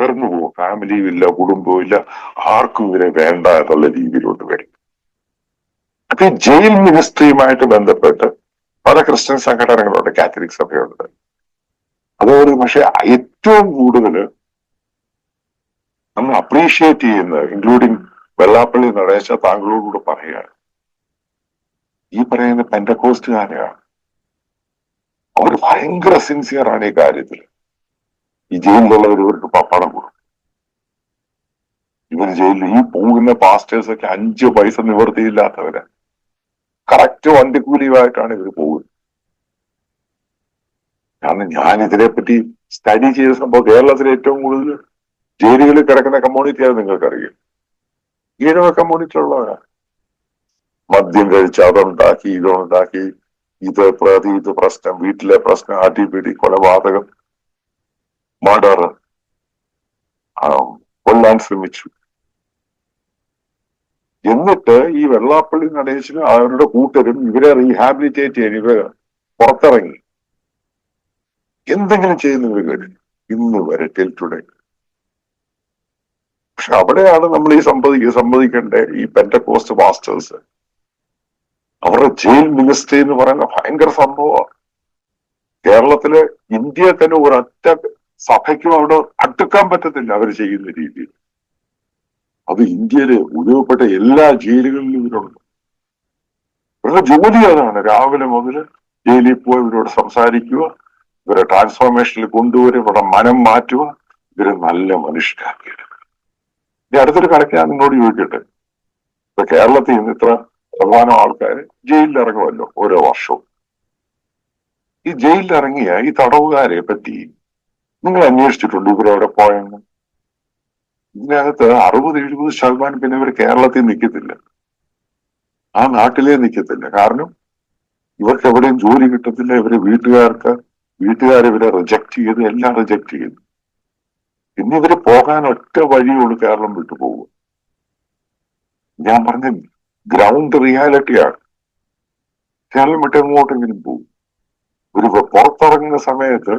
തകർന്നു പോകും ഫാമിലിയും ഇല്ല കുടുംബവും ഇല്ല ആർക്കും ഇവരെ വേണ്ട എന്നുള്ള രീതിയിലോട്ട് വരും. അപ്പൊ ഈ ജയിൽ മിനിസ്ട്രിയുമായിട്ട് ബന്ധപ്പെട്ട് പല ക്രിസ്ത്യൻ സംഘടനകളുണ്ട് കാത്തലിക് സഭയുണ്ട്. അതോട് പക്ഷെ ഏറ്റവും കൂടുതൽ നമ്മൾ അപ്രീഷിയേറ്റ് ചെയ്യുന്നത് ഇൻക്ലൂഡിങ് വെള്ളാപ്പള്ളി നടേശ താങ്കളോടുകൂടെ പറയുകയാണ്. ഈ പറയുന്ന പെൻഡക്കോസ്റ്റുകാരെയാണ് അവർ ഭയങ്കര സിൻസിയർ ആണ് ഈ കാര്യത്തിൽ. ഈ ജയിലിലുള്ളവർ ഇവർക്ക് പപ്പടം കൊടുക്കും ഇവർ ജയിലിൽ ഈ പോകുന്ന പാസ്റ്റേഴ്സ് ഒക്കെ അഞ്ച് പൈസ നിവർത്തിയില്ലാത്തവര്. കറക്റ്റ് വണ്ടിക്കൂലിയുമായിട്ടാണ് ഇവർ പോകുന്നത്. കാരണം ഞാൻ ഇതിനെപ്പറ്റി സ്റ്റഡി ചെയ്ത സംഭവം കേരളത്തിൽ ഏറ്റവും കൂടുതൽ ജയിലുകളിൽ കിടക്കുന്ന കമ്മ്യൂണിറ്റിയാണ് നിങ്ങൾക്കറിയാം. ഈഴവ കമ്മ്യൂണിറ്റി ഉള്ളവരാണ് മദ്യം കഴിച്ച് അതുണ്ടാക്കി ഇതുണ്ടാക്കി ഇത് പ്രതി ഇത് പ്രശ്നം വീട്ടിലെ പ്രശ്നം അടിപിടി കൊലപാതകം മർഡർ കൊല്ലാൻ ശ്രമിച്ചു. എന്നിട്ട് ഈ വെള്ളാപ്പള്ളി നടേശനും അവരുടെ കൂട്ടരും ഇവരെ റീഹാബിലിറ്റേറ്റ് ചെയ്യാൻ ഇവരെ പുറത്തിറങ്ങി. എന്തെങ്കിലും ചെയ്യുന്ന ഇവർ കേട്ടില്ല ഇന്ന് വരെ ടിൽ ടുഡേ പക്ഷെ അവിടെയാണ് നമ്മൾ ഈ സംവദി സംവദിക്കേണ്ട ഈ പെന്റക്കോസ്റ്റ് മാസ്റ്റേഴ്സ് അവരുടെ ജയിൽ മിനിസ്ട്രി എന്ന് പറയുന്ന ഭയങ്കര സംഭവമാണ്. കേരളത്തിലെ ഇന്ത്യയെ തന്നെ ഒരൊറ്റ സഭയ്ക്കും അവിടെ അടുക്കാൻ പറ്റത്തില്ല അവർ ചെയ്യുന്ന രീതിയിൽ. അത് ഇന്ത്യയിലെ ഉരുവപ്പെട്ട എല്ലാ ജയിലുകളിലും ഇവരുണ്ട് ഇവരുടെ ജോലി അതാണ്. രാവിലെ മുതൽ ജയിലിൽ പോയി ഇവരോട് സംസാരിക്കുക ഇവരെ ട്രാൻസ്ഫോർമേഷനിൽ കൊണ്ടുവരും ഇവരുടെ മനം മാറ്റുക ഇവരെ നല്ല മനുഷ്യരാക്കിയെടുക്കുക ഇനി അടുത്തൊരു കണക്ക് ഞാൻ നിങ്ങളോട് ചോദിക്കട്ടെ. ഇപ്പൊ കേരളത്തിൽ നിന്ന് ഇത്ര പ്രധാന ആൾക്കാർ ജയിലിൽ ഇറങ്ങുമല്ലോ ഓരോ വർഷവും. ഈ ജയിലിൽ ഇറങ്ങിയ ഈ തടവുകാരെ പറ്റി നിങ്ങൾ അന്വേഷിച്ചിട്ടുണ്ട് ഇവരവിടെ പോയെന്ന്. ഇതിനകത്ത് അറുപത് എഴുപത് ശതമാനം പിന്നെ ഇവർ കേരളത്തിൽ നിൽക്കത്തില്ല. ആ നാട്ടിലേ നിൽക്കത്തില്ല. കാരണം ഇവർക്ക് എവിടെയും ജോലി കിട്ടത്തില്ല. ഇവരെ വീട്ടുകാർക്ക് വീട്ടുകാർ ഇവരെ റിജക്ട് ചെയ്ത് എല്ലാം റിജക്ട് ചെയ്ത്. പിന്നെ ഇവർ പോകാൻ ഒറ്റ വഴിയുള്ളൂ കേരളം വിട്ടു പോവുക. ഞാൻ പറഞ്ഞ ഗ്രൗണ്ട് റിയാലിറ്റിയാണ് കേരളം വിട്ട് എങ്ങോട്ടെങ്കിലും പോകും ഒരു പുറത്തിറങ്ങുന്ന സമയത്ത്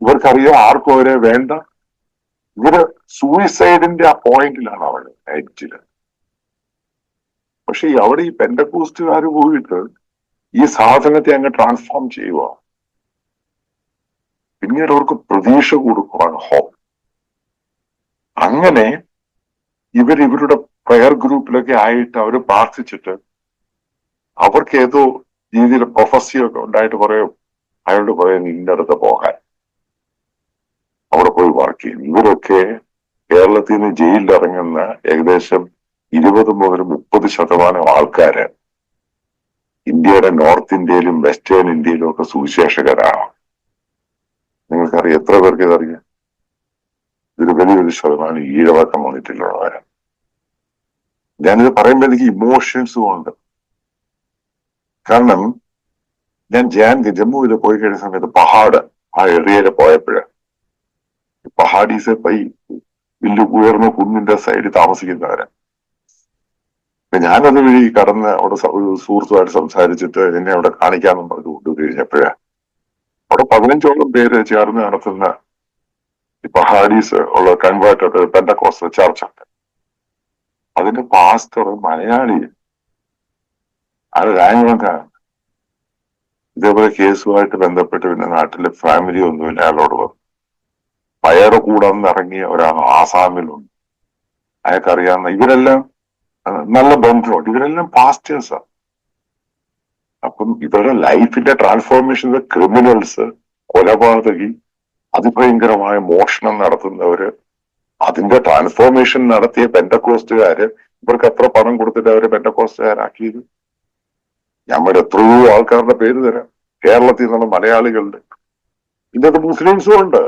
ഇവർക്കറിയാം ആർക്കും അവരെ വേണ്ട. ഇവർ സൂയിസൈഡിന്റെ ആ പോയിന്റിലാണ് അവർ എഡ്ജിൽ പക്ഷെ അവിടെ ഈ പെൻഡക്കൂസ്റ്റുകാർ പോയിട്ട് ഈ സാധനത്തെ അങ്ങ് ട്രാൻസ്ഫോം ചെയ്യുക പിന്നീട് അവർക്ക് പ്രതീക്ഷ കൊടുക്കുകയാണ് ഹോം അങ്ങനെ ഇവർ ഇവരുടെ പ്രയർ ഗ്രൂപ്പിലൊക്കെ ആയിട്ട് അവർ പ്രാർത്ഥിച്ചിട്ട് അവർക്ക് ഏതോ രീതിയിൽ പ്രൊഫസിയൊക്കെ ഉണ്ടായിട്ട് പറയും. അയാളോട് പറയും നിന്റെ അടുത്ത് പോകാൻ. അവിടെ പോയി വർക്ക് ചെയ്യും. ഇവരൊക്കെ കേരളത്തിൽ നിന്ന് ജയിലിൽ ഇറങ്ങുന്ന ഏകദേശം ഇരുപത് മുതൽ മുപ്പത് ശതമാനം ആൾക്കാര് ഇന്ത്യയുടെ നോർത്ത് ഇന്ത്യയിലും വെസ്റ്റേൺ ഇന്ത്യയിലും ഒക്കെ സുവിശേഷകരാണ്. നിങ്ങൾക്കറിയാം എത്ര പേർക്ക് ഇതറിയാം? ഇതൊരു വലിയൊരു ശതമാനം ഈഴവ കമ്മ്യൂണിറ്റിയിലുള്ളവരാണ് ഞാനിത് പറയുമ്പോൾ എനിക്ക് ഇമോഷൻസും ഉണ്ട്. കാരണം ഞാൻ ജാൻ ജമ്മുവിൽ പോയി കഴിഞ്ഞ സമയത്ത് പഹാഡ് ആ ഏരിയയിൽ പോയപ്പോഴ് പഹാഡീസ് പൈ വലിയ ഉയർന്ന കുന്നിന്റെ സൈഡിൽ താമസിക്കുന്നവരാ ഞാനത് വഴി കടന്ന് അവിടെ ഒരു സുഹൃത്തുമായിട്ട് സംസാരിച്ചിട്ട് എന്നെ അവിടെ കാണിക്കാമെന്ന് പറഞ്ഞു കൊണ്ടുകഴിഞ്ഞപ്പോഴാ അവിടെ പതിനഞ്ചോളം പേര് ചേർന്ന് നടത്തുന്ന ഈ പഹാഡീസ് ഉള്ള കൺവേർട്ടഡ് പെൻഡക്കോസ് ചർച്ച ഉണ്ട്. അതിന്റെ പാസ്റ്റർ മലയാളി. അത് രാജവന്ധാണ് ഇതേപോലെ കേസുമായിട്ട് ബന്ധപ്പെട്ട് പിന്നെ നാട്ടിലെ ഫാമിലി ഒന്നുമില്ല അയാളോട് പറഞ്ഞു. പയറ് കൂടാൻ ഇറങ്ങിയ ഒരാൾ ആസാമിലുണ്ട്. അയാൾക്കറിയാവുന്ന ഇവരെല്ലാം നല്ല ബന്ധമുണ്ട് ഇവരെല്ലാം പാസ്റ്റേഴ്സാണ് അപ്പം ഇവരുടെ ലൈഫിന്റെ ട്രാൻസ്ഫോർമേഷൻ ക്രിമിനൽസ് കൊലപാതകി അതിഭയങ്കരമായ മോഷണം നടത്തുന്നവര് അതിന്റെ ട്രാൻസ്ഫോർമേഷൻ നടത്തിയ പെൻഡക്കോസ്റ്റുകാര് ഇവർക്ക് എത്ര പണം കൊടുത്തിട്ട് അവരെ പെൻഡക്കോസ്റ്റുകാരാക്കിയത് ഞമ്മടെ എത്രയോ ആൾക്കാരുടെ പേര് തരാം. കേരളത്തിൽ നിന്നുള്ള മലയാളികളുടെ. ഇന്നത്തെ മുസ്ലിംസും ഉണ്ട്.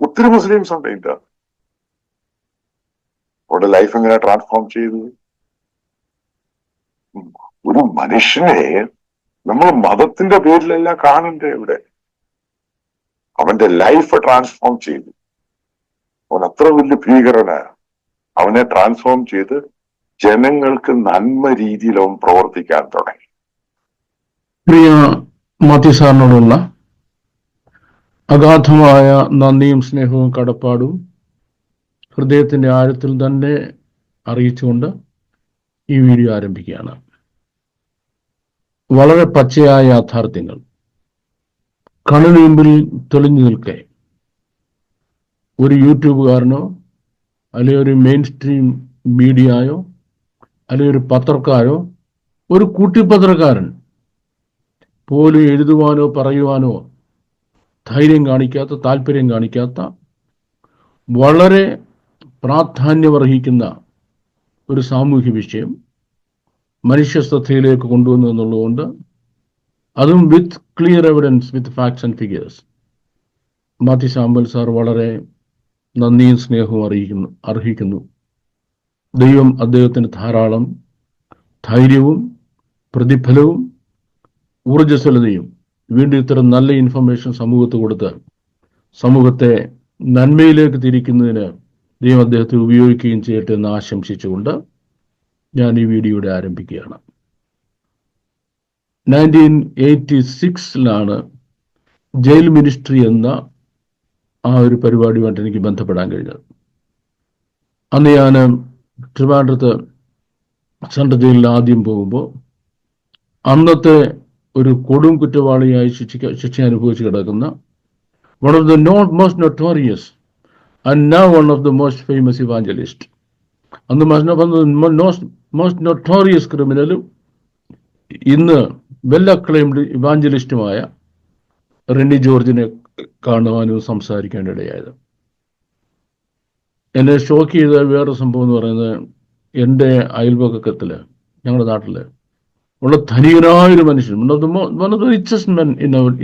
ഒത്തിരി മുസ്ലിംസ് ഉണ്ട് ഇന്ത്യ. അവരുടെ ലൈഫ് എങ്ങനെ ട്രാൻസ്ഫോം ചെയ്തു? ഒരു മനുഷ്യനെ നമ്മൾ മതത്തിന്റെ പേരിലല്ല കാണണ്ടേ ഇവിടെ? അവന്റെ ലൈഫ് ട്രാൻസ്ഫോം ചെയ്തു. അവൻ അത്ര വലിയ ഭീകരന. അവനെ ട്രാൻസ്ഫോം ചെയ്ത് ജനങ്ങൾക്ക് നന്മ രീതിയിൽ അവൻ പ്രവർത്തിക്കാൻ തുടങ്ങി. പ്രിയ മാത്യു സാറിനോടുള്ള അഗാധമായ നന്ദിയും സ്നേഹവും കടപ്പാടും ഹൃദയത്തിന്റെ ആഴത്തിൽ തന്നെ അറിയിച്ചുകൊണ്ട് ഈ വീഡിയോ ആരംഭിക്കുകയാണ്. വളരെ പച്ചയായ യാഥാർത്ഥ്യങ്ങൾ. കണ്ണിന് മുമ്പിൽ തെളിഞ്ഞു നിൽക്കെ. ഒരു യൂട്യൂബുകാരനോ അല്ലെങ്കിൽ ഒരു മെയിൻ സ്ട്രീം മീഡിയയോ അല്ലെങ്കിൽ ഒരു പത്രക്കാരോ ഒരു കൂട്ടിപ്പത്രക്കാരൻ പോലും എഴുതുവാനോ പറയുവാനോ ധൈര്യം കാണിക്കാത്ത താല്പര്യം കാണിക്കാത്ത വളരെ പ്രാധാന്യമർഹിക്കുന്ന ഒരു സാമൂഹ്യ വിഷയം മനുഷ്യ ശ്രദ്ധയിലേക്ക് കൊണ്ടുവന്നു എന്നുള്ളതുകൊണ്ട് അതും with clear evidence with facts and figures Mathew സാമ്പൽ sir വളരെ നന്ദിയും സ്നേഹവും അറിയിക്കുന്നു അർഹിക്കുന്നു. ദൈവം അദ്ദേഹത്തിന് ധാരാളം ധൈര്യവും പ്രതിഫലവും ഊർജസ്വലതയും വീണ്ടും ഇത്തരം നല്ല ഇൻഫർമേഷൻ സമൂഹത്ത് കൊടുത്ത് സമൂഹത്തെ നന്മയിലേക്ക് തിരിക്കുന്നതിന് ദൈവം അദ്ദേഹത്തെ ഉപയോഗിക്കുകയും ചെയ്യട്ടെ എന്ന് ആശംസിച്ചുകൊണ്ട് ഞാൻ ഈ വീഡിയോയുടെ ആരംഭിക്കുകയാണ്. നയന്റീൻ എയ്റ്റി സിക്സിലാണ് ജയിൽ മിനിസ്ട്രി എന്ന ആ ഒരു പരിപാടിയുമായിട്ട് എനിക്ക് ബന്ധപ്പെടാൻ കഴിഞ്ഞത്. അന്ന് ഞാൻ ട്രിവാൻഡ്രത്ത് സെൻട്രൽ ജയിലിൽ ആദ്യം പോകുമ്പോൾ അന്നത്തെ ഒരു കൊടും കുറ്റവാളിയായി ശിക്ഷിക്ക ശിക്ഷ അനുഭവിച്ച് കിടക്കുന്ന one of the not most notorious and now one of the most famous evangelist അന്ന് മോസ്റ്റ് നൊട്ടോറിയസ് ക്രിമിനലും ഇന്ന് വെൽ അക്ലെയിംഡ് ഇവാഞ്ചലിസ്റ്റുമായ റെന്നി ജോർജിനെ കാണുവാനും സംസാരിക്കാനിടയായത്. എന്നെ ഷോക്ക് ചെയ്ത വേറൊരു സംഭവം എന്ന് പറയുന്നത് എന്റെ അയൽപക്കത്തിൽ ഞങ്ങളുടെ നാട്ടിൽ ഉള്ള ധനികനായ ഒരു മനുഷ്യൻ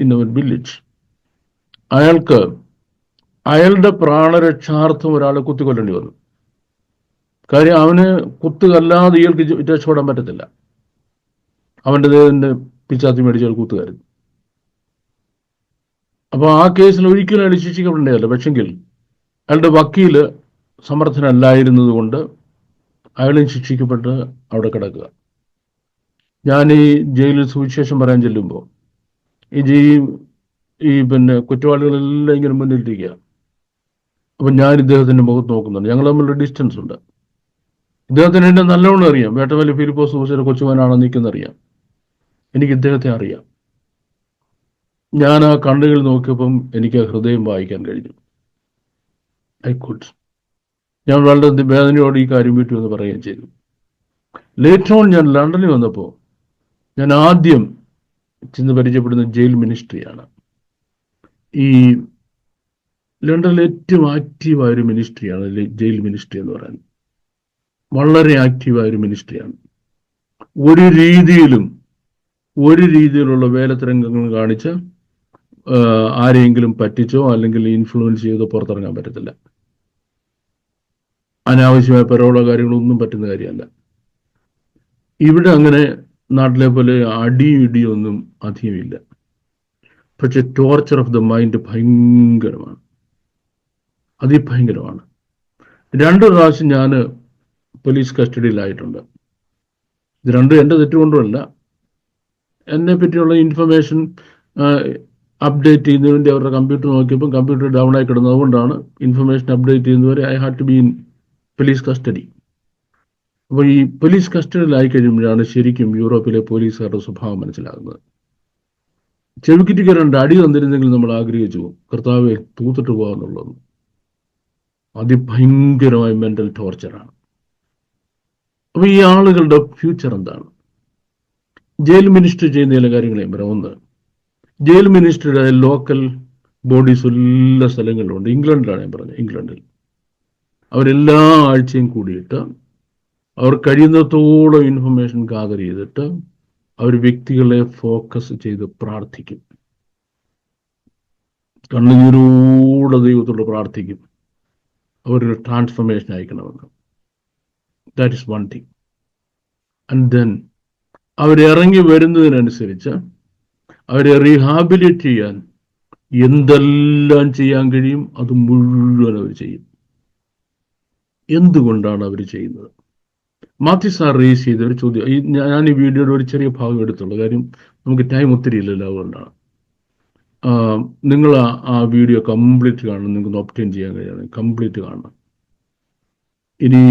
ഇൻ വില്ലേജ് അയാൾക്ക് അയാളുടെ പ്രാണരക്ഷാർത്ഥം ഒരാളെ കുത്തിക്കൊല്ലേണ്ടി വന്നു. കാര്യം അവന് കുത്തുകല്ലാതെ ഇയാൾക്ക് രക്ഷപ്പെടാൻ പറ്റത്തില്ല. അവന്റെ ദേവന്റെ പിച്ചാത്തി മേടിച്ച് അയാൾ കുത്തുകാരുന്നു അപ്പൊ ആ കേസിൽ ഒരിക്കലും അയാൾ ശിക്ഷിക്കപ്പെടേണ്ടതല്ല. പക്ഷെങ്കിൽ അയാളുടെ വക്കീൽ സമർത്ഥനല്ലായിരുന്നത് കൊണ്ട് അയാളും ശിക്ഷിക്കപ്പെട്ട് അവിടെ കിടക്കുക. ഞാൻ ഈ ജയിലിൽ സുവിശേഷം പറയാൻ ചെല്ലുമ്പോൾ ഈ ജയി ഈ പിന്നെ കുറ്റവാളികളെല്ലാം ഇങ്ങനെ മുന്നിലിരിക്കുക. അപ്പൊ ഞാൻ ഇദ്ദേഹത്തിന്റെ മുഖത്ത് നോക്കുന്നുണ്ട്. ഞങ്ങൾ തമ്മിലൊരു ഡിസ്റ്റൻസ് ഉണ്ട്. ഇദ്ദേഹത്തിന് എന്നെ നല്ലവണ്ണം അറിയാം. വേട്ടവല്ലി ഫിലിപ്പോസ് സൂചന നിൽക്കുന്ന അറിയാം. എനിക്ക് ഇദ്ദേഹത്തെ അറിയാം. ഞാൻ ആ കണ്ണുകൾ നോക്കിയപ്പം എനിക്ക് ഹൃദയം വായിക്കാൻ കഴിഞ്ഞു. ഐ കുഡ് ഞാൻ വളരെ വേദനയോട് ഈ കാര്യം വിട്ടു എന്ന് പറയുകയും ചെയ്തു. ലേറ്റർ ഓൺ ഞാൻ ലണ്ടനിൽ വന്നപ്പോൾ ഞാൻ ആദ്യം ചെന്ന് പരിചയപ്പെടുന്ന ജയിൽ മിനിസ്ട്രിയാണ്. ഈ ലണ്ടനിൽ ഏറ്റവും ആക്റ്റീവായ ഒരു മിനിസ്ട്രിയാണ് ജയിൽ മിനിസ്ട്രി എന്ന് പറയുന്നത്. വളരെ ആക്റ്റീവായ ഒരു മിനിസ്ട്രിയാണ്. ഒരു രീതിയിലും ഒരു രീതിയിലുള്ള വേലത്തിരംഗങ്ങൾ കാണിച്ച് ആരെയെങ്കിലും പറ്റിച്ചോ അല്ലെങ്കിൽ ഇൻഫ്ലുവൻസ് ചെയ്തോ പുറത്തിറങ്ങാൻ പറ്റത്തില്ല. അനാവശ്യമായ പരോളോ കാര്യങ്ങളൊന്നും പറ്റുന്ന കാര്യമല്ല. ഇവിടെ അങ്ങനെ നാട്ടിലെ പോലെ അടിയും ഒന്നും അധികമില്ല. പക്ഷെ ടോർച്ചർ ഓഫ് ദ മൈൻഡ് ഭയങ്കരമാണ്. അതിഭയങ്കരമാണ്. രണ്ടു പ്രാവശ്യം ഞാൻ പോലീസ് കസ്റ്റഡിയിലായിട്ടുണ്ട് ഇത് രണ്ടും എന്റെ തെറ്റുകൊണ്ടുമല്ല. എന്നെ പറ്റിയുള്ള ഇൻഫർമേഷൻ അപ്ഡേറ്റ് ചെയ്യുന്നതിന്റെ അവരുടെ കമ്പ്യൂട്ടർ നോക്കിയപ്പോൾ കമ്പ്യൂട്ടർ ഡൗൺ ആയി കിടന്നതുകൊണ്ടാണ് ഇൻഫർമേഷൻ അപ്ഡേറ്റ് ചെയ്യുന്നവരെ I had to be in police custody അപ്പോൾ ഈ പോലീസ് കസ്റ്റഡിയിലായി കഴിയുമ്പോഴാണ് ശരിക്കും യൂറോപ്പിലെ പോലീസുകാരുടെ സ്വഭാവം മനസ്സിലാകുന്നത്. ചെവിക്കിറ്റിക്ക് രണ്ട് അടി തന്നിരുന്നെങ്കിൽ നമ്മൾ ആഗ്രഹിച്ചു കർത്താവെ തൂത്തിട്ട് പോകാന്നുള്ളത് അതിഭയങ്കരമായ മെന്റൽ ടോർച്ചറാണ് അപ്പൊ ഈ ആളുകളുടെ ഫ്യൂച്ചർ എന്താണ്? ജയിൽ മിനിസ്റ്റർ ചെയ്യുന്ന ചില കാര്യങ്ങളെയും പറയാം. ഒന്ന് ജയിൽ മിനിസ്റ്ററുടെ ലോക്കൽ ബോഡീസ് എല്ലാ സ്ഥലങ്ങളിലുണ്ട് ഇംഗ്ലണ്ടിലാണ് ഞാൻ പറഞ്ഞത്. ഇംഗ്ലണ്ടിൽ. അവരെല്ലാ ആഴ്ചയും കൂടിയിട്ട് അവർ കഴിയുന്നത്തോളം ഇൻഫർമേഷൻ ഗാദർ ചെയ്തിട്ട് അവർ വ്യക്തികളെ ഫോക്കസ് ചെയ്ത് പ്രാർത്ഥിക്കും. കണ്ണുനീരോടെ ദൈവത്തോട് പ്രാർത്ഥിക്കും. അവരൊരു transformation അയക്കണമെന്ന് that is one thing and then അവരിറങ്ങി വരുന്നതിനനുസരിച്ച് അവരെ റീഹാബിലിറ്റ് ചെയ്യാൻ എന്തെല്ലാം ചെയ്യാൻ കഴിയും അത് മുഴുവൻ അവർ ചെയ്യും. എന്തുകൊണ്ടാണ് അവർ ചെയ്യുന്നത്? മാത്യു സാർ റേസ് ചെയ്ത ഒരു ചോദ്യം. ഈ ഞാൻ ഈ വീഡിയോയുടെ ഒരു ചെറിയ ഭാഗം എടുത്തുള്ളൂ കാര്യം നമുക്ക് ടൈം ഒത്തിരി ഇല്ലല്ലോ അതുകൊണ്ടാണ്. നിങ്ങൾ ആ വീഡിയോ കംപ്ലീറ്റ് കാണണം. നിങ്ങൾക്ക് ഒപ്റ്റൈൻ ചെയ്യാൻ കഴിയണം. കംപ്ലീറ്റ് കാണണം. ഇനി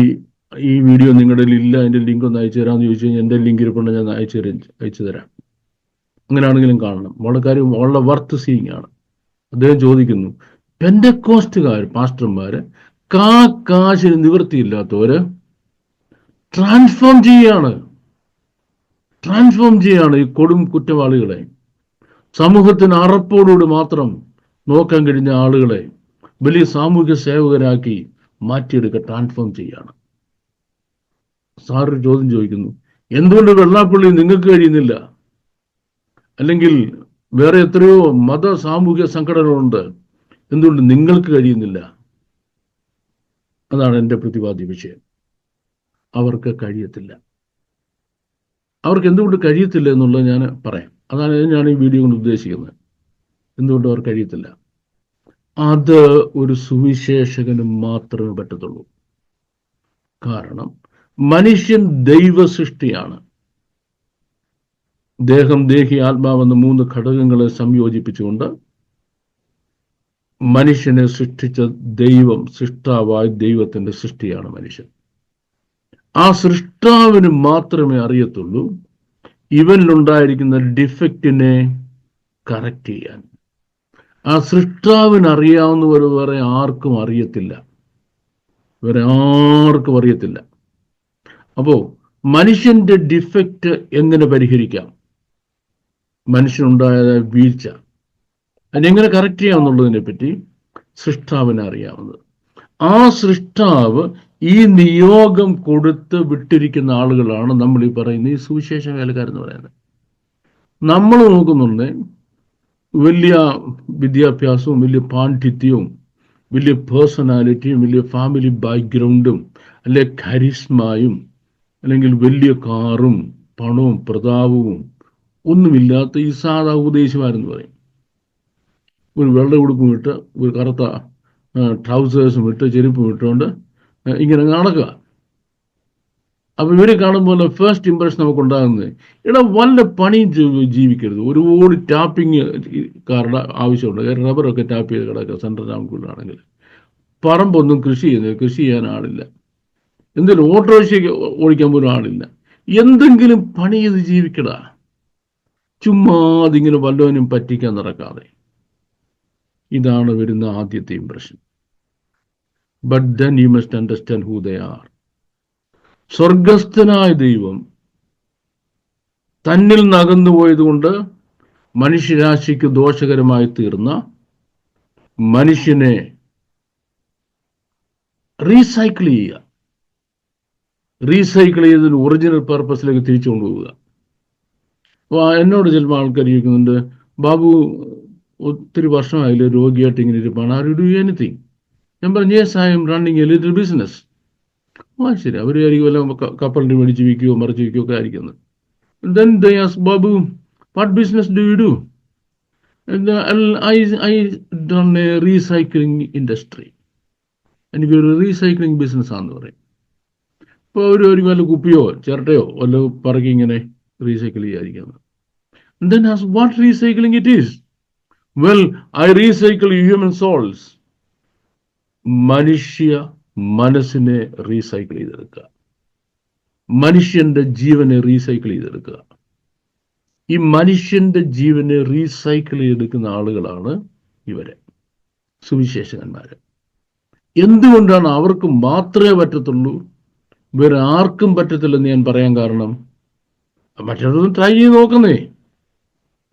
ഈ വീഡിയോ നിങ്ങളുടെ ഇല്ല അതിന്റെ ലിങ്ക് ഒന്ന് അയച്ചു തരാമെന്ന് ചോദിച്ചു കഴിഞ്ഞാൽ എന്റെ ലിങ്ക് ഇരിപ്പുണ്ട് ഞാൻ അയച്ചു തരാം അയച്ചു തരാം. അങ്ങനെയാണെങ്കിലും കാണണം. വളരെ കാര്യം വളരെ വർത്ത് സീയിങ് ആണ്. അദ്ദേഹം ചോദിക്കുന്നു പെൻഡക്കോസ്റ്റുകാർ പാസ്റ്റർമാർ കാ കാശിന് നിവൃത്തിയില്ലാത്തവര് ട്രാൻസ്ഫോം ചെയ്യാണ്. ട്രാൻസ്ഫോം ചെയ്യാണ് ഈ കൊടും കുറ്റവാളികളെ. സമൂഹത്തിന് അറപ്പോടുകൂടി മാത്രം നോക്കാൻ കഴിഞ്ഞ ആളുകളെ വലിയ സാമൂഹ്യ സേവകരാക്കി മാറ്റിയെടുക്കുക ട്രാൻസ്ഫോം ചെയ്യാണ്. സാറൊരു ചോദ്യം ചോദിക്കുന്നു. എന്തുകൊണ്ട് വെള്ളാപ്പള്ളി നിങ്ങൾക്ക് കഴിയുന്നില്ല? അല്ലെങ്കിൽ വേറെ എത്രയോ മത സാമൂഹ്യ സംഘടനകളുണ്ട്. എന്തുകൊണ്ട് നിങ്ങൾക്ക് കഴിയുന്നില്ല? അതാണ് എന്റെ പ്രതിപാദ്യ വിഷയം. അവർക്ക് കഴിയത്തില്ല. അവർക്ക് എന്തുകൊണ്ട് കഴിയത്തില്ല എന്നുള്ളത് ഞാൻ പറയാം. അതാണ് ഞാൻ ഈ വീഡിയോ കൊണ്ട് ഉദ്ദേശിക്കുന്നത്. എന്തുകൊണ്ട് അവർ കഴിയത്തില്ല? അത് ഒരു സുവിശേഷകന് മാത്രമേ പറ്റത്തുള്ളൂ. കാരണം മനുഷ്യൻ ദൈവ സൃഷ്ടിയാണ് ദേഹം ദേഹി ആത്മാവെന്ന മൂന്ന് ഘടകങ്ങളെ സംയോജിപ്പിച്ചുകൊണ്ട് മനുഷ്യനെ സൃഷ്ടിച്ച ദൈവം സൃഷ്ടാവായ ദൈവത്തിന്റെ സൃഷ്ടിയാണ് മനുഷ്യൻ. ആ സൃഷ്ടാവിന് മാത്രമേ അറിയത്തുള്ളൂ. ഇവനിലുണ്ടായിരിക്കുന്ന ഡിഫക്റ്റിനെ കറക്റ്റ് ചെയ്യാൻ. ആ സൃഷ്ടാവിന് അറിയാവുന്നവർ വേറെ ആർക്കും അറിയത്തില്ല. വേറെ ആർക്കും അറിയത്തില്ല. അപ്പോ മനുഷ്യന്റെ ഡിഫക്റ്റ് എങ്ങനെ പരിഹരിക്കാം? മനുഷ്യനുണ്ടായ വീഴ്ച. അതിനെങ്ങനെ കറക്റ്റ് ചെയ്യാമെന്നുള്ളതിനെ പറ്റി സൃഷ്ടാവിനെ അറിയാവുന്നത്. ആ സൃഷ്ടാവ് ഈ നിയോഗം കൊടുത്ത് വിട്ടിരിക്കുന്ന ആളുകളാണ് നമ്മൾ ഈ പറയുന്ന ഈ സുവിശേഷ വേലക്കാരെന്ന് പറയുന്നത്. നമ്മൾ നോക്കുന്നുണ്ട് വലിയ വിദ്യാഭ്യാസവും വലിയ പാണ്ഡിത്യവും വലിയ പേഴ്സണാലിറ്റിയും വലിയ ഫാമിലി ബാക്ക്ഗ്രൗണ്ടും അല്ലെ കരിസ്മായും അല്ലെങ്കിൽ വലിയ കാറും പണവും പ്രതാപവും ഒന്നുമില്ലാത്ത ഈ സാധാ ഉപദേശിമാരെന്ന് പറയും. ഒരു വെള്ള ഉടുപ്പും ഇട്ട് ഒരു കറുത്ത ട്രൗസേഴ്സും ഇട്ട് ചെരുപ്പും ഇട്ടുകൊണ്ട് ഇങ്ങനെ നടക്കുക. അപ്പൊ ഇവരെ കാണുമ്പോൾ ഫസ്റ്റ് ഇമ്പ്രഷൻ നമുക്ക് ഉണ്ടാകുന്നത് ഇവിടെ വല്ല പണിയും ജീ- ജീവിക്കരുത്. ഒരുപാട് ടാപ്പിംഗ് കാരുടെ ആവശ്യമുണ്ട്. കാരണം റബ്ബറൊക്കെ ടാപ്പ് ചെയ്ത് കിടക്കുക സെൻട്രൽ രാമക്കൂടിലാണെങ്കിൽ പറമ്പൊന്നും കൃഷി ചെയ്യുന്നത് കൃഷി ചെയ്യാൻ ആളില്ല. എന്തെങ്കിലും ഓട്ടോറിക്ഷയ്ക്ക് ഓടിക്കാൻ പോലും ആളില്ല. എന്തെങ്കിലും പണി ചെയ്ത് ജീവിക്കടാ. ചുമ്മാതിങ്ങനെ വല്ലവനും പറ്റിക്കാൻ നടക്കാതെ. ഇതാണ് വരുന്ന ആദ്യത്തെ impression but then you must understand who they are സ്വർഗസ്ഥനായ ദൈവം തന്നിൽ നകന്നു പോയതുകൊണ്ട് മനുഷ്യരാശിക്ക് ദോഷകരമായി തീർന്ന മനുഷ്യനെ റീസൈക്കിൾ ചെയ്യുക. റീസൈക്കിൾ ചെയ്തതിന് ഒറിജിനൽ പർപ്പസിലേക്ക് തിരിച്ചു കൊണ്ടുപോവുക. അപ്പോൾ എന്നോട് ചിലപ്പോൾ ആൾക്കാർ ചോദിക്കുന്നുണ്ട് ബാബു ഒത്തിരി വർഷമായില്ലേ രോഗിയായിട്ട് ഇങ്ങനെ ഇരിപ്പാണ്. ആർ യു ഡു എനിത്തിങ് ഞാൻ പറഞ്ഞു yes I am running a little business ആ ശരി. അവർ ആയിരിക്കും വല്ല കപ്പലിന്റെ മേടിച്ച് വിൽക്കുകയോ മറിച്ച് വിൽക്കുകയോ ഒക്കെ ആയിരിക്കുന്നത് then ദയാസ് Babu what business do you do I I done a recycling industry എനിക്കൊരു റീസൈക്ലിംഗ് ബിസിനസ് ആണെന്ന് പറയും. ഇപ്പോൾ ഒരു ഒരു വല്ല കുപ്പിയോ ചിരട്ടയോ വല്ല പറക്കി ഇങ്ങനെ recycle ചെയ്യാതിരിക്കുന്നത് then has what recycling it is well I recycle human souls മനുഷ്യ മനസ്സിനെ റീസൈക്കിൾ ചെയ്തെടുക്കുക. മനുഷ്യന്റെ ജീവനെ റീസൈക്കിൾ ചെയ്തെടുക്കുക. ഈ മനുഷ്യന്റെ ജീവനെ റീസൈക്കിൾ ചെയ്തെടുക്കുന്ന ആളുകളാണ് ഇവരെ സുവിശേഷകന്മാര്. എന്തുകൊണ്ടാണ് അവർക്ക് മാത്രമേ പറ്റത്തുള്ളൂ? വേറെ ആർക്കും പറ്റത്തില്ലെന്ന് ഞാൻ പറയാൻ കാരണം മറ്റൊരു ട്രൈ ചെയ്ത് നോക്കുന്നേ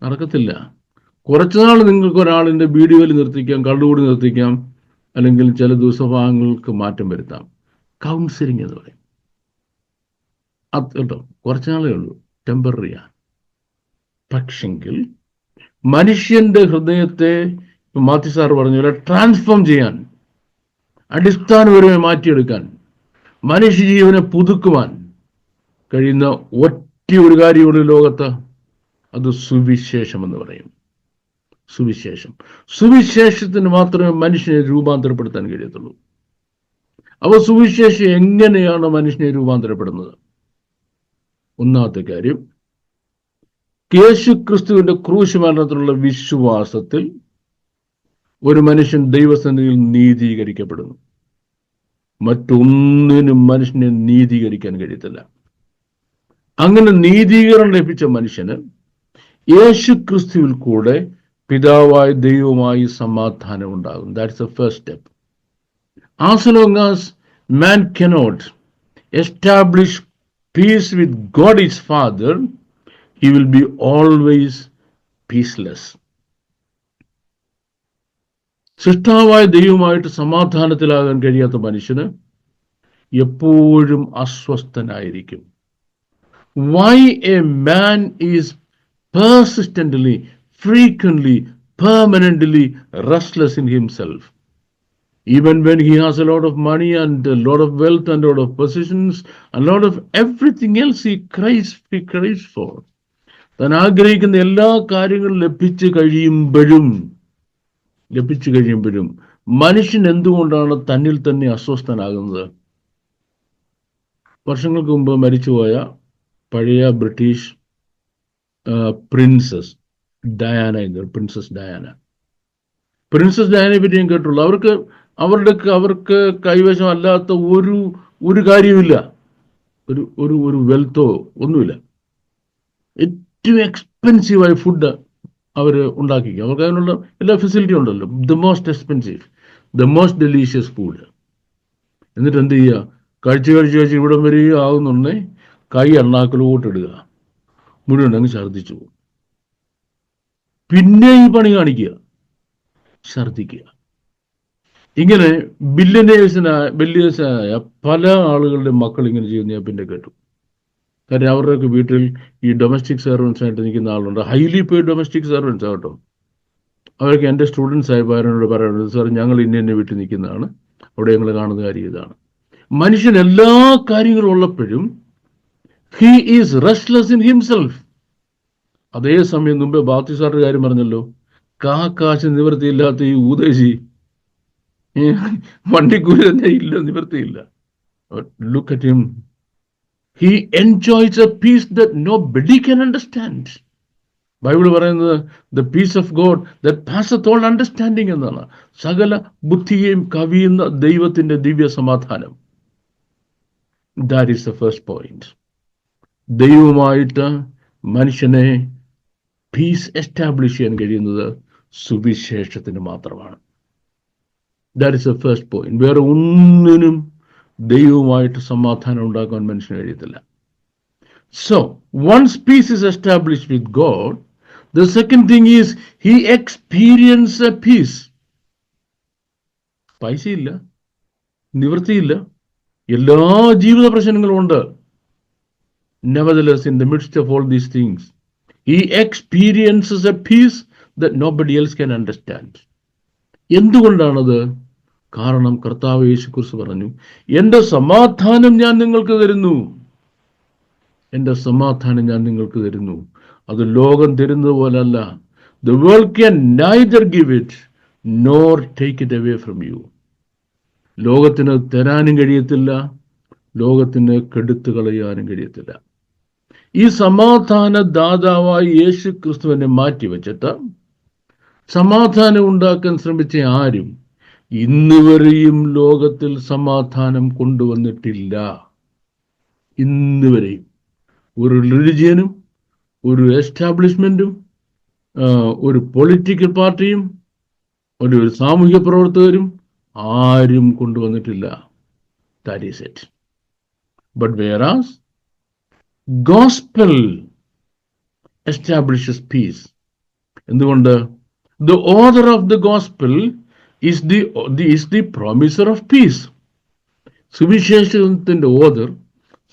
നടക്കത്തില്ല. കുറച്ചുനാൾ നിങ്ങൾക്ക് ഒരാളിന്റെ വീഡിയോയിൽ നിർത്തിക്കാം കള്ളുകൂടി നിർത്തിക്കാം അല്ലെങ്കിൽ ചില ദിവസഭാഗങ്ങൾക്ക് മാറ്റം വരുത്താം. കൗൺസിലിംഗ് എന്ന് പറയും. അത് കേട്ടോ കുറച്ച് നാളേ ഉള്ളൂ. ടെമ്പററിയാണ് പക്ഷെങ്കിൽ മനുഷ്യന്റെ ഹൃദയത്തെ മാത്യു സാർ പറഞ്ഞ പോലെ ട്രാൻസ്ഫോം ചെയ്യാൻ അടിസ്ഥാനപരമായി മാറ്റിയെടുക്കാൻ മനുഷ്യജീവനെ പുതുക്കുവാൻ കഴിയുന്ന ഒറ്റ ഒരു കാര്യമുള്ള ലോകത്ത്. അത് സുവിശേഷം എന്ന് പറയും. സുവിശേഷം. സുവിശേഷത്തിന് മാത്രമേ മനുഷ്യനെ രൂപാന്തരപ്പെടുത്താൻ കഴിയത്തുള്ളൂ. അപ്പോൾ സുവിശേഷം എങ്ങനെയാണ് മനുഷ്യനെ രൂപാന്തരപ്പെടുന്നത്? ഒന്നാമത്തെ കാര്യം യേശു ക്രിസ്തുവിന്റെ ക്രൂശ് മരണത്തിലുള്ള വിശ്വാസത്തിൽ ഒരു മനുഷ്യൻ ദൈവസന്നിധിയിൽ നീതീകരിക്കപ്പെടുന്നു. മറ്റൊന്നിനും മനുഷ്യനെ നീതീകരിക്കാൻ കഴിയത്തില്ല. അങ്ങനെ നീതീകരണം ലഭിച്ച മനുഷ്യന് യേശു ക്രിസ്തുവിൽ കൂടെ പിതാവായ ദൈവവുമായി സമാധാനം ഉണ്ടാകും. That's a first step as long as man cannot establish peace with God his father he will be always peaceless സൃഷ്ടാവായ ദൈവമായിട്ട് സമാധാനത്തിലാകാൻ കഴിയാത്ത മനുഷ്യന് എപ്പോഴും അസ്വസ്ഥനായിരിക്കും. Why a man is persistently, frequently, permanently restless in himself. Even when he has a lot of money and a lot of wealth and a lot of positions, a lot of everything else he cries, he cries for. താൻ ആഗ്രഹിക്കുന്ന എല്ലാ കാര്യങ്ങളും ലഭിച്ചു കഴിയുമ്പോഴും ലഭിച്ചു കഴിയുമ്പോഴും മനുഷ്യൻ എന്തുകൊണ്ടാണ് തന്നിൽ തന്നെ അസ്വസ്ഥനാകുന്നത് വർഷങ്ങൾക്ക് മുമ്പ് മരിച്ചുപോയ പഴയ ബ്രിട്ടീഷ് പ്രിൻസസ് ഡയാന എന്ന് പ്രിൻസസ് ഡയാന. പ്രിൻസസ് ഡയാനയെ പറ്റി ഞാൻ കേട്ടുള്ളൂ അവർക്ക് അവരുടെ അവർക്ക് കൈവശം അല്ലാത്ത ഒരു ഒരു കാര്യമില്ല ഒരു ഒരു ഒരു വെൽത്തോ ഒന്നുമില്ല. ഏറ്റവും എക്സ്പെൻസീവായ ഫുഡ് അവർ ഉണ്ടാക്കി അവർക്ക് അതിനുള്ള എല്ലാ ഫെസിലിറ്റിയും ഉണ്ടല്ലോ. The most expensive the most delicious food എന്നിട്ട് എന്ത് ചെയ്യുക? കഴിച്ച് കഴിച്ച് കഴിച്ച് ഇവിടം വരെ ആകുന്നുണ്ടെങ്കിൽ കൈ എണ്ണാക്കലോട്ടിടുക മുഴുവൻ അങ്ങ് ഛർദ്ദിച്ചു പോകും. പിന്നെ ഈ പണി കാണിക്കുക. ഛർദിക്കുക ഇങ്ങനെ ബില്യനേഴ്സിനായ ബില്യനേഴ്സായ പല ആളുകളുടെ മക്കൾ ഇങ്ങനെ ചെയ്യുന്ന ഞാൻ പിന്നെ കേട്ടു. കാര്യം അവരുടെയൊക്കെ വീട്ടിൽ ഈ ഡൊമസ്റ്റിക് സർവൻസ് ആയിട്ട് നിൽക്കുന്ന ആളുണ്ട്. ഹൈലി പെയ്ഡ് ഡൊമസ്റ്റിക് സർവൻസ് ആട്ടോ അവരൊക്കെ എന്റെ സ്റ്റുഡൻസ് ആയി അവരോട് പറയുന്നത് സാർ ഞങ്ങൾ ഇന്ന ഇന്ന വീട്ടിൽ നിൽക്കുന്നതാണ്. അവിടെ ഞങ്ങൾ കാണുന്ന കാര്യം ഇതാണ്. മനുഷ്യൻ എല്ലാ കാര്യങ്ങളും ഉള്ളപ്പോഴും he is restless in himself അതേസമയം മുമ്പേ ബാത്തിസാറുടെ കാര്യം പറഞ്ഞല്ലോ. കാ കാശ് നിവൃത്തിയില്ലാത്ത ഈ ഊദേശി വണ്ടിക്കൂലി തന്നെ ഇല്ല നിവൃത്തിയില്ല look at him he enjoys a peace nobody can understand Bible പറയുന്നത് the peace of God the passeth all understanding എന്നാണ്. സകല ബുദ്ധിയെയും കവിയുന്ന ദൈവത്തിന്റെ ദിവ്യ സമാധാനം. That is the first point ദൈവമായിട്ട് മനുഷ്യനെ പീസ് എസ്റ്റാബ്ലിഷ് ചെയ്യാൻ കഴിയുന്നത് സുവിശേഷത്തിന് മാത്രമാണ്. That is a first point വേറെ ഒന്നിനും ദൈവവുമായിട്ട് സമാധാനം ഉണ്ടാക്കാൻ മനുഷ്യന് കഴിയത്തില്ല. So once peace is establish with God the second thing is he experience a peace പൈസയില്ല നിവൃത്തിയില്ല എല്ലാ ജീവിത പ്രശ്നങ്ങളും ഉണ്ട്. Never in the midst of all these these things, experiences a peace peace that nobody else can understand. എന്തുകൊണ്ടാണത്? കാരണം കർത്താവ് യേശു കുറിച്ച് പറഞ്ഞു എന്റെ സമാധാനം ഞാൻ നിങ്ങൾക്ക് തരുന്നു. എന്റെ സമാധാനം ഞാൻ നിങ്ങൾക്ക് തരുന്നു. അത് ലോകം തരുന്നത് പോലല്ല. The world can neither give it nor take it away from you ലോകത്തിന് തരാനും കഴിയത്തില്ല. ലോകത്തിന് കെടുത്തു കളയാനും കഴിയത്തില്ല. ഈ സമാധാന ദാതാവായി യേശു ക്രിസ്തുവിനെ മാറ്റിവെച്ചിട്ട് സമാധാനം ഉണ്ടാക്കാൻ ശ്രമിച്ച ആരും ഇന്നുവരെയും ലോകത്തിൽ സമാധാനം കൊണ്ടുവന്നിട്ടില്ല. ഇന്നുവരെയും ഒരു റിലിജിയനും ഒരു എസ്റ്റാബ്ലിഷ്മെന്റും ഒരു പൊളിറ്റിക്കൽ പാർട്ടിയും ഒരു ഒരു സാമൂഹ്യ പ്രവർത്തകരും ആരും കൊണ്ടുവന്നിട്ടില്ല. That is it but whereas gospel establishes peace എന്തുകൊണ്ട്? The author of the gospel is the is the promiser of peace സുവിശേഷത്തിന്റെ ഓദർ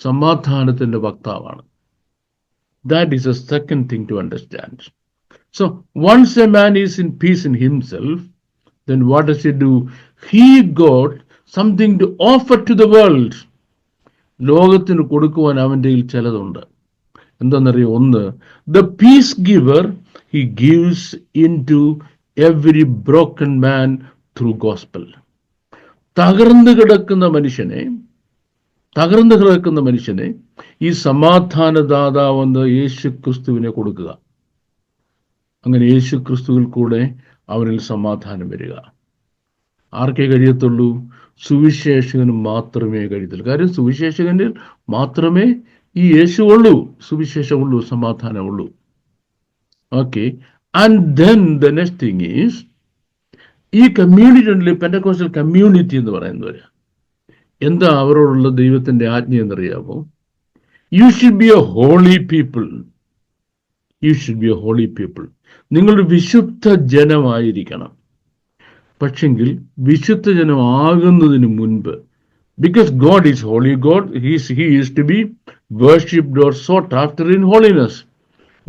സമാധാനത്തിന്റെ വക്താവാണ്. That is a second thing to understand so once a man is in peace in himself then what does he do? He got something to offer to the world. ലോകത്തിന് കൊടുക്കുവാൻ അവന്റെ ചിലതുണ്ട്. എന്താണെന്നറിയോ? ഒന്ന് the peace giver he gives in to every broken man through gospel തകർന്നു കിടക്കുന്ന മനുഷ്യനെ തകർന്നു കിടക്കുന്ന മനുഷ്യനെ ഈ സമാധാനദാതാവെന്ന് യേശു ക്രിസ്തുവിനെ കൊടുക്കുക. അങ്ങനെ യേശു ക്രിസ്തുവിൽ കൂടെ അവരിൽ സമാധാനം വരിക. ആർക്കേ കഴിയത്തുള്ളൂ? സുവിശേഷകന് മാത്രമേ കഴിയത്തുള്ളൂ. കാര്യം സുവിശേഷകനിൽ മാത്രമേ ഈ യേശു ഉള്ളൂ സുവിശേഷമുള്ളൂ സമാധാനമുള്ളൂ. Okay and then the next thing is ഈ കമ്മ്യൂണിറ്റി ഉണ്ടല്ലോ പെൻഡക്കോസ്റ്റൽ കമ്മ്യൂണിറ്റി എന്ന് പറയുന്നവര് എന്താ അവരോടുള്ള ദൈവത്തിന്റെ ആജ്ഞ എന്നറിയാമോ? You should be a holy people you should be a holy people നിങ്ങളൊരു വിശുദ്ധ ജനമായിരിക്കണം. പക്ഷെങ്കിൽ വിശുദ്ധ ജനം ആകുന്നതിന് മുൻപ് because God is holy God he's he is to be worshipped or sought after in holiness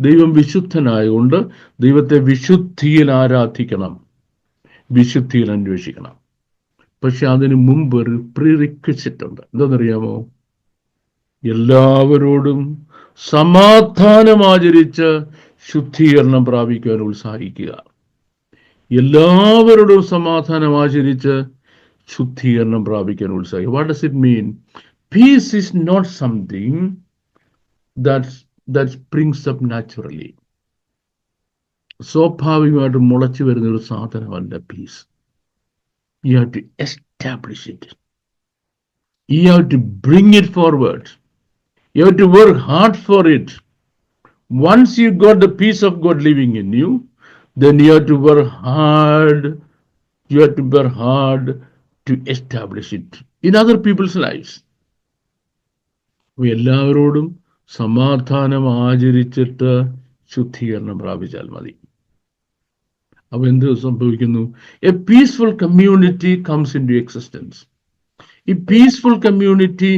ദൈവം വിശുദ്ധനായതുകൊണ്ട് ദൈവത്തെ വിശുദ്ധിയിൽ ആരാധിക്കണം വിശുദ്ധിയിൽ അന്വേഷിക്കണം. പക്ഷെ അതിന് മുമ്പ് ഒരു പ്രീ ഉണ്ട്. എന്താണെന്നറിയാമോ? എല്ലാവരോടും സമാധാനം ആചരിച്ച് ശുദ്ധീകരണം പ്രാപിക്കുവാൻ ഉത്സാഹിക്കുക. എല്ലാവരോടും സമാധാനം ആചരിച്ച് ശുദ്ധീകരണം പ്രാപിക്കാൻ ഉത്സാഹിക്കുക. What does it mean peace is not something that that springs up naturally സ്വാഭാവികമായിട്ട് മുളച്ചു വരുന്ന ഒരു സാധനമല്ല peace you have to establish it you have to bring it forward you have to work hard for it once you got the peace of God living in you, then you have to work hard. You have to work hard to establish it in other people's lives. എല്ലാവരോടും സമാധാനം ആചരിച്ചിട്ട് ശുദ്ധീകരണം പ്രാപിച്ചാൽ മതി അപ്പൊ എന്ത് സംഭവിക്കുന്നു a peaceful community comes into existence ഈ പീസ്ഫുൾ കമ്മ്യൂണിറ്റി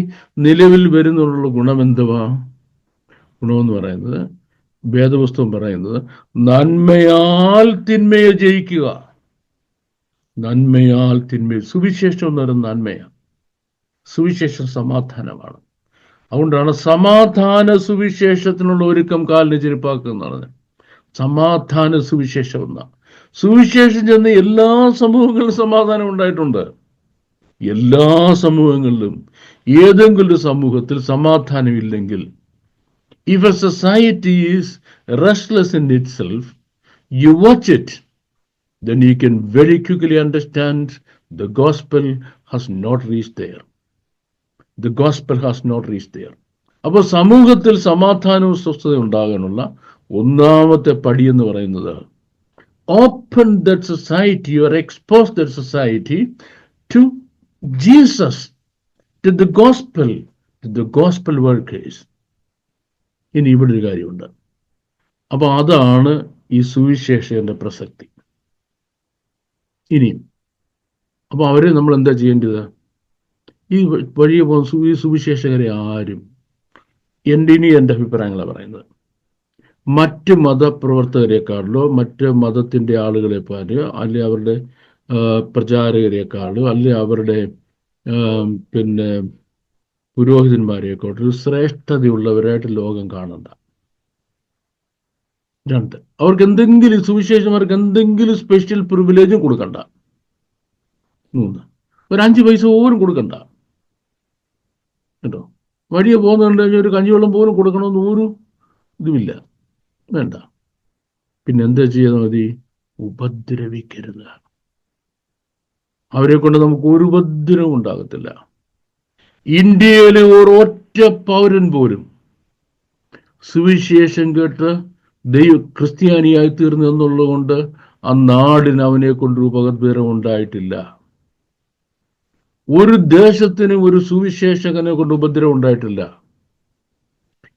നിലവിൽ വരുന്നുള്ള ഗുണം എന്തുവാ ഗുണമെന്ന് പറയുന്നത് വേദപുസ്തകം പറയുന്നത് നന്മയാൽ തിന്മയെ ജയിക്കുക. നന്മയാൽ തിന്മ സുവിശേഷം എന്ന് പറയുന്നത് നന്മയാണ് സുവിശേഷം സമാധാനമാണ്. അതുകൊണ്ടാണ് സമാധാന സുവിശേഷത്തിനുള്ള ഒരുക്കം കാലിന് ചെരുപ്പാക്കുക എന്ന് പറഞ്ഞത്. സമാധാന സുവിശേഷം എന്ന. സുവിശേഷം ചെന്ന് എല്ലാ സമൂഹങ്ങളിലും സമാധാനം ഉണ്ടായിട്ടുണ്ട്. എല്ലാ സമൂഹങ്ങളിലും ഏതെങ്കിലും ഒരു സമൂഹത്തിൽ സമാധാനമില്ലെങ്കിൽ if a society is restless in itself, you watch it, then you can very quickly understand the gospel has not reached there. The gospel has not reached there. അപ്പോൾ സമൂഹത്തിൽ സമാധാനവും സ്വസ്ഥതയും ഉണ്ടാകാനുള്ള ഒന്നാമത്തെ പടി എന്ന് പറയുന്നത് open that society your expose that society to Jesus to the gospel to the gospel workers ഇനി ഇവിടെ ഒരു കാര്യമുണ്ട്. അപ്പൊ അതാണ് ഈ സുവിശേഷന്റെ പ്രസക്തി. ഇനിയും. അപ്പൊ അവരെ നമ്മൾ എന്താ ചെയ്യേണ്ടത്? ഈ വഴിയെ പോകുന്ന സുവിശേഷകരെ ആരും എന്റെ ഇനി എന്റെ അഭിപ്രായങ്ങളാണ് പറയുന്നത്. മറ്റ് മതപ്രവർത്തകരെക്കാളിലോ മറ്റ് മതത്തിന്റെ പാലോ അല്ലെ അവരുടെ പ്രചാരകരെക്കാളോ അല്ലെ അവരുടെ പിന്നെ പുരോഹിതന്മാരെയൊക്കെ ശ്രേഷ്ഠതയുള്ളവരായിട്ട് ലോകം കാണണ്ട. രണ്ട് അവർക്ക് എന്തെങ്കിലും സുവിശേഷന്മാർക്ക് എന്തെങ്കിലും സ്പെഷ്യൽ പ്രിവിലേജും കൊടുക്കണ്ട. മൂന്ന് ഒരു അഞ്ച് പൈസ പോലും കൊടുക്കണ്ട. കേട്ടോ? വഴിയെ പോകുന്നുണ്ട് ഒരു കഞ്ഞിവെള്ളം പോലും കൊടുക്കണമെന്ന് ഒരു ഇതുമില്ല. വേണ്ട. പിന്നെ എന്താ ചെയ്താൽ മതി? ഉപദ്രവിക്കരുത്. അവരെ കൊണ്ട് നമുക്ക് ഒരു ഉപദ്രവം ഉണ്ടാകത്തില്ല. ഇന്ത്യയിലെ ഒരൊറ്റ പൗരൻ പോലും സുവിശേഷം കേട്ട് ദൈവ ക്രിസ്ത്യാനിയായി തീർന്നു എന്നുള്ളതുകൊണ്ട് ആ നാടിന് അവനെ കൊണ്ട് ഉപദ്രവം ഉണ്ടായിട്ടില്ല. ഒരു ദേശത്തിനും ഒരു സുവിശേഷകനെ കൊണ്ട് ഉപദ്രവം ഉണ്ടായിട്ടില്ല.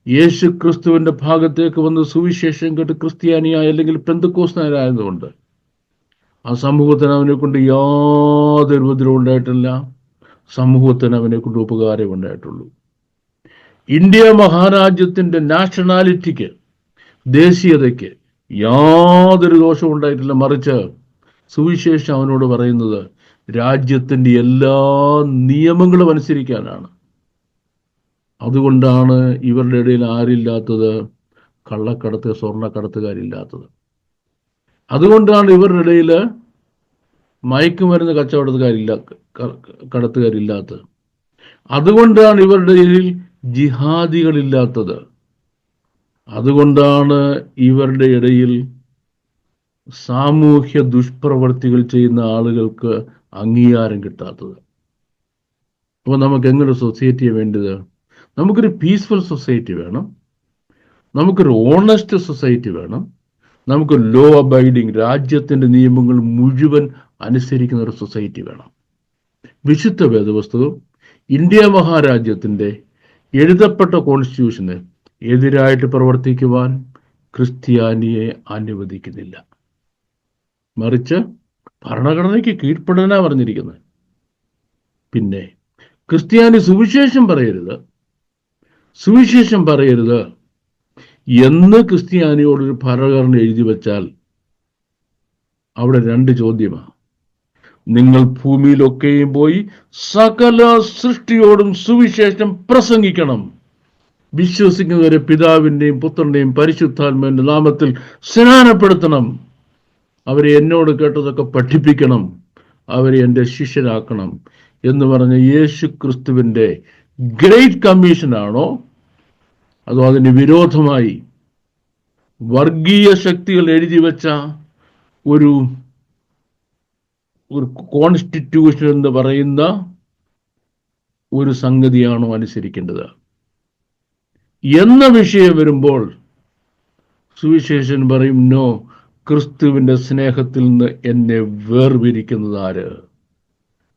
യേശു ക്രിസ്തുവിന്റെ ഭാഗത്തേക്ക് വന്ന് സുവിശേഷം കേട്ട് ക്രിസ്ത്യാനിയായ അല്ലെങ്കിൽ പെന്തക്കോസ്നായതുകൊണ്ട് ആ സമൂഹത്തിന് അവനെ കൊണ്ട് യാതൊരു ഉപദ്രവം ഉണ്ടായിട്ടില്ല. സമൂഹത്തിന് അവനെ കൊണ്ട് ഉപകാരം ഉണ്ടായിട്ടുള്ളൂ. ഇന്ത്യ മഹാരാജ്യത്തിന്റെ നാഷണാലിറ്റിക്ക് ദേശീയതയ്ക്ക് യാതൊരു ദോഷവും ഉണ്ടായിട്ടില്ല. മറിച്ച് സുവിശേഷം അവനോട് പറയുന്നത് രാജ്യത്തിന്റെ എല്ലാ നിയമങ്ങളും അനുസരിക്കാനാണ്. അതുകൊണ്ടാണ് ഇവരുടെ ഇടയിൽ ആരില്ലാത്തത് കള്ളക്കടത്ത് സ്വർണക്കടത്തുകാരില്ലാത്തത്. അതുകൊണ്ടാണ് ഇവരുടെ ഇടയിൽ മയക്കുമരുന്ന് കച്ചവടക്കാരില്ല കടത്തുകാരില്ലാത്തത് അതുകൊണ്ടാണ് ഇവരുടെ ഇടയിൽ ജിഹാദികളില്ലാത്തത്. അതുകൊണ്ടാണ് ഇവരുടെ ഇടയിൽ സാമൂഹ്യ ദുഷ്പ്രവർത്തികൾ ചെയ്യുന്ന ആളുകൾക്ക് അംഗീകാരം കിട്ടാത്തത്. അപ്പോൾ നമുക്ക് എങ്ങനെ സൊസൈറ്റിയെ വേണ്ടത്? നമുക്കൊരു പീസ്ഫുൾ സൊസൈറ്റി വേണം. നമുക്കൊരു ഓണസ്റ്റ് സൊസൈറ്റി വേണം. നമുക്ക് ലോ അബൈഡിങ് രാജ്യത്തിന്റെ നിയമങ്ങൾ മുഴുവൻ അനുസരിക്കുന്ന ഒരു സൊസൈറ്റി വേണം. വിശുദ്ധ വേദവസ്തുവും ഇന്ത്യ മഹാരാജ്യത്തിന്റെ എഴുതപ്പെട്ട കോൺസ്റ്റിറ്റ്യൂഷന് എതിരായിട്ട് പ്രവർത്തിക്കുവാൻ ക്രിസ്ത്യാനിയെ അനുവദിക്കുന്നില്ല. മറിച്ച് ഭരണഘടനയ്ക്ക് കീഴ്പ്പെടാനാണ് പറഞ്ഞിരിക്കുന്നത്. പിന്നെ ക്രിസ്ത്യാനി സുവിശേഷം പറയരുത്. സുവിശേഷം പറയരുത്. എന്ന് ക്രിസ്ത്യാനിയോടൊരു ഭരണഘടന എഴുതി വച്ചാൽ അവിടെ രണ്ട് ചോദ്യമാണ് നിങ്ങൾ ഭൂമിയിലൊക്കെയും പോയി സകല സൃഷ്ടിയോടും സുവിശേഷം പ്രസംഗിക്കണം. വിശ്വസിക്കുന്നവരെ പിതാവിന്റെയും പുത്രന്റെയും പരിശുദ്ധാത്മാവിന്റെ നാമത്തിൽ സ്നാനപ്പെടുത്തണം. അവരെ എന്നോട് കേട്ടതൊക്കെ പഠിപ്പിക്കണം. അവരെ എന്റെ ശിഷ്യരാക്കണം എന്ന് പറഞ്ഞ യേശു ക്രിസ്തുവിന്റെ ഗ്രേറ്റ് കമ്മീഷനാണോ? അതോ അതിന് വിരോധമായി? വർഗീയ ശക്തികൾ എഴുതി വെച്ച ഒരു ഒരു കോൺസ്റ്റിറ്റ്യൂഷൻ എന്ന് പറയുന്ന ഒരു സംഗതിയാണോ അനുസരിക്കേണ്ടത്? എന്ന വിഷയം വരുമ്പോൾ സുവിശേഷൻ പറയും നോ ക്രിസ്തുവിന്റെ സ്നേഹത്തിൽ നിന്ന് എന്നെ വേർപിരിക്കുന്നത് ആര്?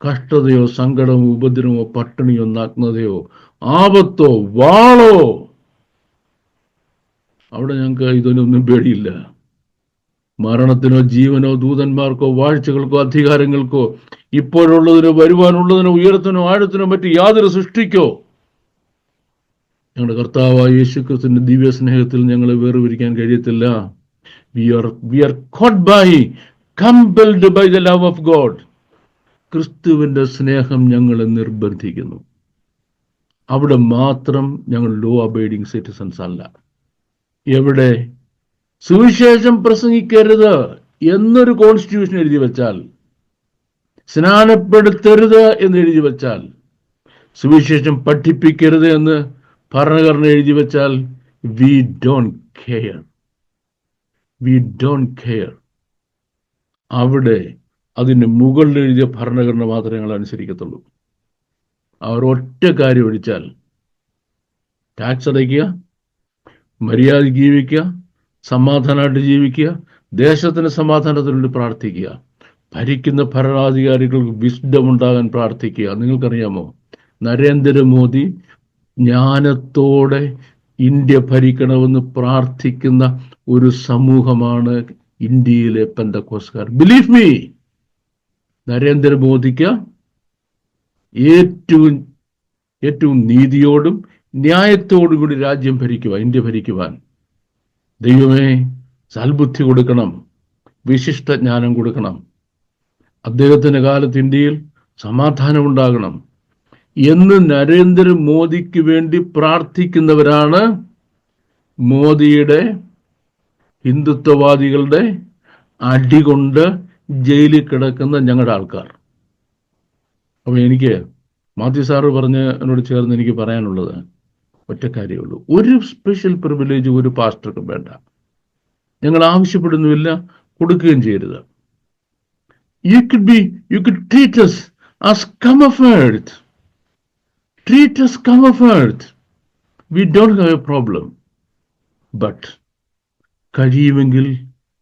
കഷ്ടതയോ സങ്കടമോ ഉപദ്രവമോ പട്ടിണിയോ നഗ്നതയോ ആപത്തോ വാളോ? അവിടെ ഞങ്ങൾക്ക് ഇതിനൊന്നും പേടിയില്ല. മരണത്തിനോ ജീവനോ ദൂതന്മാർക്കോ വാഴ്ചകൾക്കോ അധികാരങ്ങൾക്കോ ഇപ്പോഴുള്ളതിനോ വരുവാനുള്ളതിനോ ഉയരത്തിനോ ആഴത്തിനോ മറ്റ് യാതൊരു സൃഷ്ടിക്കോ? ഞങ്ങളുടെ കർത്താവായ യേശുക്രിസ്തുവിന്റെ ദിവ്യ സ്നേഹത്തിൽ ഞങ്ങളെ വേർപിരിക്കാൻ കഴിയത്തില്ല. We are we are by the love of God ക്രിസ്തുവിന്റെ സ്നേഹം ഞങ്ങളെ നിർബന്ധിക്കുന്നു. അവിടെ മാത്രം ഞങ്ങൾ ലോ അബൈഡിങ് സിറ്റിസൺസ് അല്ല. എവിടെ? സുവിശേഷം പ്രസംഗിക്കരുത് എന്നൊരു കോൺസ്റ്റിറ്റ്യൂഷൻ എഴുതി വെച്ചാൽ സ്നാനപ്പെടുത്തരുത് എന്ന് എഴുതി വെച്ചാൽ സുവിശേഷം പഠിപ്പിക്കരുത് എന്ന് ഭരണഘടന എഴുതി വെച്ചാൽ we don't care we don't care അവിടെ അതിന് മുകളിൽ എഴുതിയ ഭരണഘടന മാത്രമേ ഞങ്ങൾ അനുസരിക്കത്തുള്ളൂ. അവർ ഒറ്റ കാര്യം ഒഴിച്ചാൽ ടാക്സ് അടയ്ക്കുക മര്യാദ ജീവിക്കുക സമാധാനമായിട്ട് ജീവിക്കുക ദേശത്തിന് സമാധാനത്തിന് വേണ്ടി പ്രാർത്ഥിക്കുക ഭരിക്കുന്ന ഭരണാധികാരികൾക്ക് വിസ്ഡം ഉണ്ടാകാൻ പ്രാർത്ഥിക്കുക. നിങ്ങൾക്കറിയാമോ? നരേന്ദ്രമോദി ജ്ഞാനത്തോടെ ഇന്ത്യ ഭരിക്കണമെന്ന് പ്രാർത്ഥിക്കുന്ന ഒരു സമൂഹമാണ് ഇന്ത്യയിലെ പെന്തക്കോസ്കാർ ബിലീവ് മീ നരേന്ദ്രമോദിക്ക് ഏറ്റവും ഏറ്റവും നീതിയോടും ന്യായത്തോടും കൂടി രാജ്യം ഭരിക്കുവാൻ ഇന്ത്യ ഭരിക്കുവാൻ ദൈവമേ സൽബുദ്ധി കൊടുക്കണം വിശിഷ്ട ജ്ഞാനം കൊടുക്കണം. അദ്ദേഹത്തിന്റെ കാലത്ത് ഇന്ത്യയിൽ സമാധാനം ഉണ്ടാകണം എന്ന് നരേന്ദ്രമോദിക്ക് വേണ്ടി പ്രാർത്ഥിക്കുന്നവരാണ് മോദിയുടെ ഹിന്ദുത്വവാദികളുടെ അടികൊണ്ട് ജയിലിൽ കിടക്കുന്ന ഞങ്ങളുടെ ആൾക്കാർ. അപ്പൊ എനിക്ക് മാത്യു സാറ് പറഞ്ഞ് എന്നോട് ചേർന്ന് എനിക്ക് പറയാനുള്ളത് ഒറ്റ കാര്യമുള്ളൂ ഒരു സ്പെഷ്യൽ പ്രിവിലേജ് ഒരു പാസ്റ്റർക്കും വേണ്ട. ഞങ്ങൾ ആവശ്യപ്പെടുന്നുമില്ല കൊടുക്കുകയും ചെയ്യരുത്. You could be you could treat us as come of earth treat us come of earth we don't have a problem. But കഴിയുമെങ്കിൽ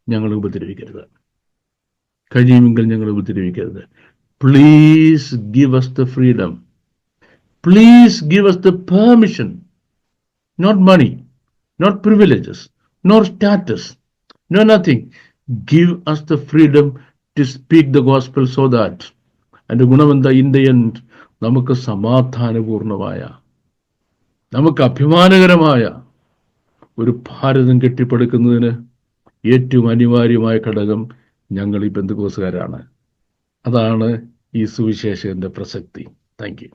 ഞങ്ങൾ ഉപദ്രവിക്കരുത്. കഴിയുമെങ്കിൽ ഞങ്ങൾ ഉപദ്രവിക്കരുത്. Please give us the freedom please give us the permission not money not privileges nor status no nothing. Give us the freedom to speak the gospel so that അതിന്റെ ഗുണമെന്താ? In the end നമുക്ക് സമാധാനപൂർണമായ നമുക്ക് അഭിമാനകരമായ ഒരു ഭാരതം കെട്ടിപ്പടുക്കുന്നതിന് ഏറ്റവും അനിവാര്യമായ ഘടകം ഞങ്ങൾ ഈ ബന്ധുക്കോസുകാരാണ്. അതാണ് ഈ സുവിശേഷന്റെ പ്രസക്തി. താങ്ക്